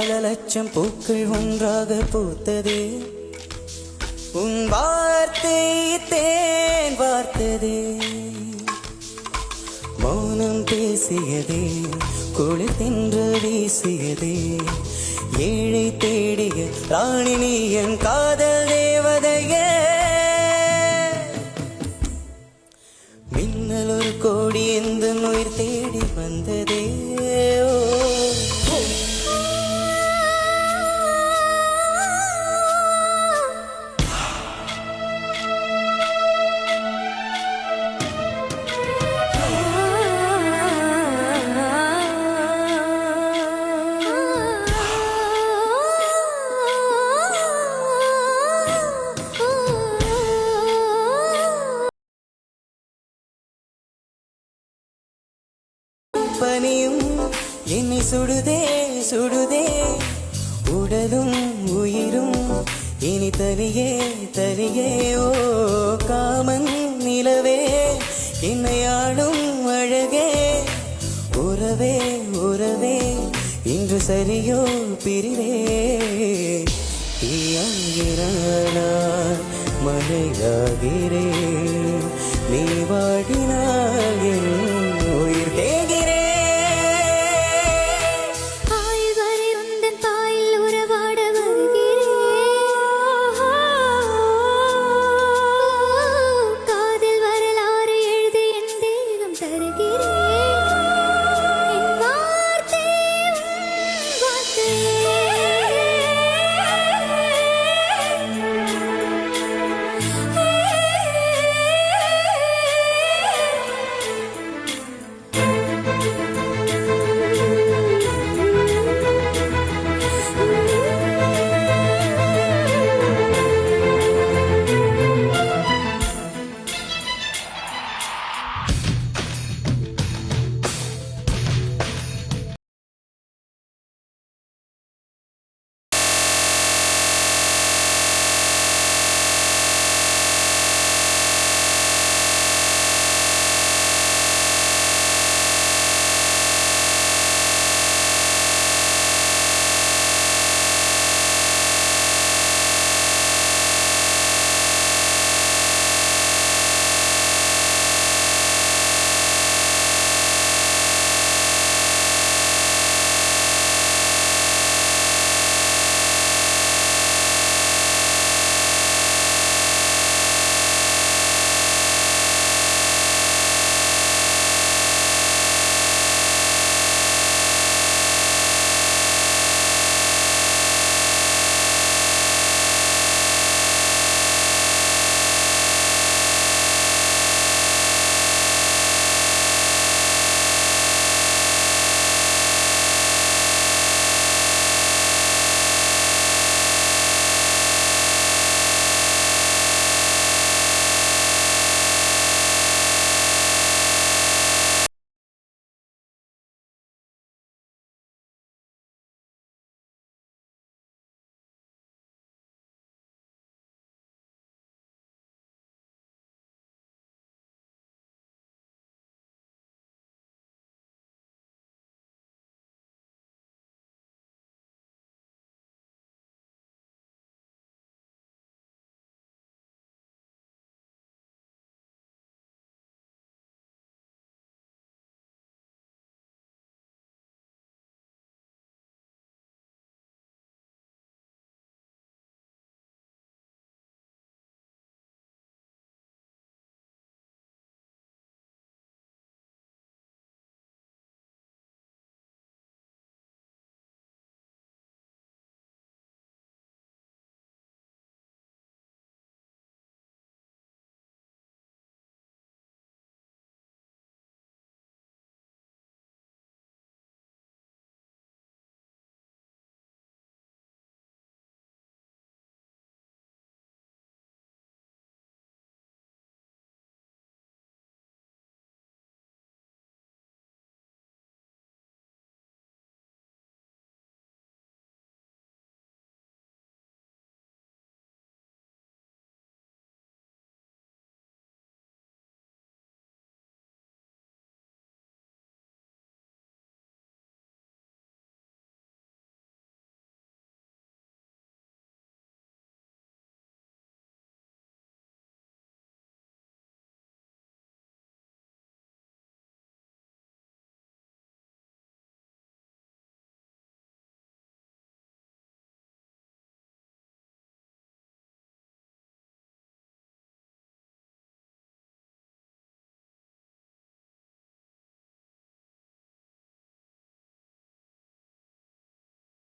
லட்சம் பல லட்சம் பூக்கள் ஒன்றாக பூத்தது. உன் வார்த்தை தேன் வார்த்ததே. மௌனம் பேசியதே குளிர் தின்று வீசியதே. ஏழை தேடிய ராணி நீ என் காதல் தேவதையே. மின்னல் ஒரு கோடி எந்த உயிர் தேடி வந்ததே. சுடுதே சுடுதே. உடலும் உயிரும் இனி தனியே தனியே. ஓ காமன் நிலவே என்னை ஆளும் அழகே. உறவே உறவே இன்று சரியோ பிரிவே. தீயாகிறானா மழையாகிறேன்